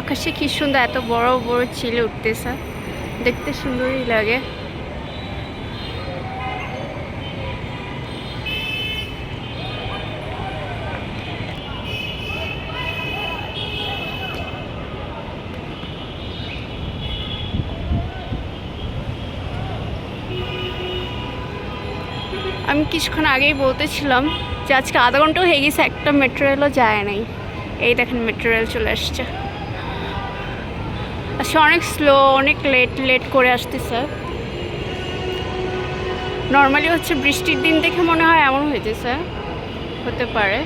আকাশে কি সুন্দর এত বড় বড় চিলে উঠতেছে। দেখতে সুন্দরই লাগে। আমি কিছুক্ষণ আগেই বলতেছিলাম যে আজকে আধা ঘন্টাও হয়ে গেছে, একটা মেট্রো রেলও যায় নাই। এই দেখেন মেটেরিয়াল চলে আসছে। আজকে অনেক স্লো অনেক লেট লেট করে আসতেছে। নর্মালি হচ্ছে বৃষ্টির দিন দেখে মনে হয় এমন হইতেছে, হতে পারে।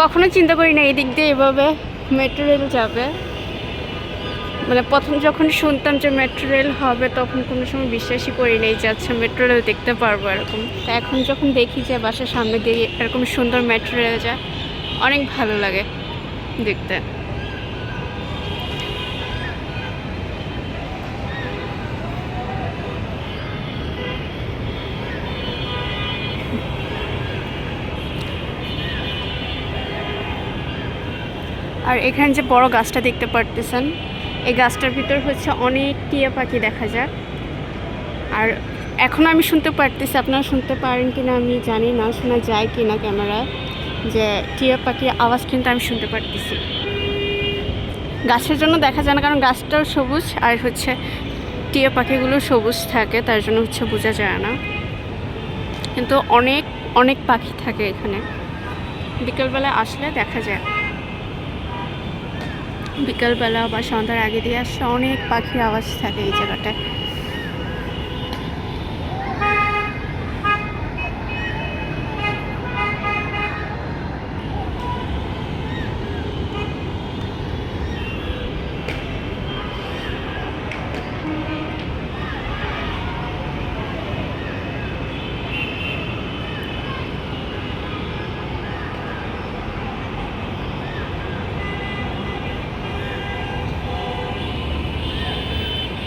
কখনো চিন্তা করি না এই দিক দিয়ে এভাবে মেট্রো রেল যাবে। মানে প্রথম যখন শুনতাম যে মেট্রো রেল হবে, তখন কোনো সময় বিশ্বাসই করি নাই যে আচ্ছা মেট্রো রেল দেখতে পারব এরকম। তা এখন যখন দেখি যে বাসার সামনে দিয়ে এরকম সুন্দর মেট্রো রেল যায়, অনেক ভালো লাগে দেখতে। আর এখানে যে বড় গাছটা দেখতে পারতেছেন, এই গাছটার ভিতর হচ্ছে অনেক টিয়া পাখি দেখা যায়। আর এখন আমি শুনতে পারতেছি, আপনারা শুনতে পারেন কি না আমি জানি না, শোনা যায় কি না ক্যামেরায়, যে টিয়া পাখির আওয়াজ কিন্তু আমি শুনতে পারতেছি। গাছের জন্য দেখা যায় না, কারণ গাছটাও সবুজ আর হচ্ছে টিয়া পাখিগুলো সবুজ থাকে, তার জন্য হচ্ছে বোঝা যায় না। কিন্তু অনেক অনেক পাখি থাকে এখানে। বিকেলবেলা আসলে দেখা যায়। বিকালবেলা বা সন্ধ্যার আগে দিয়ে আসলে অনেক পাখির আওয়াজ থাকে এই জায়গাটায়।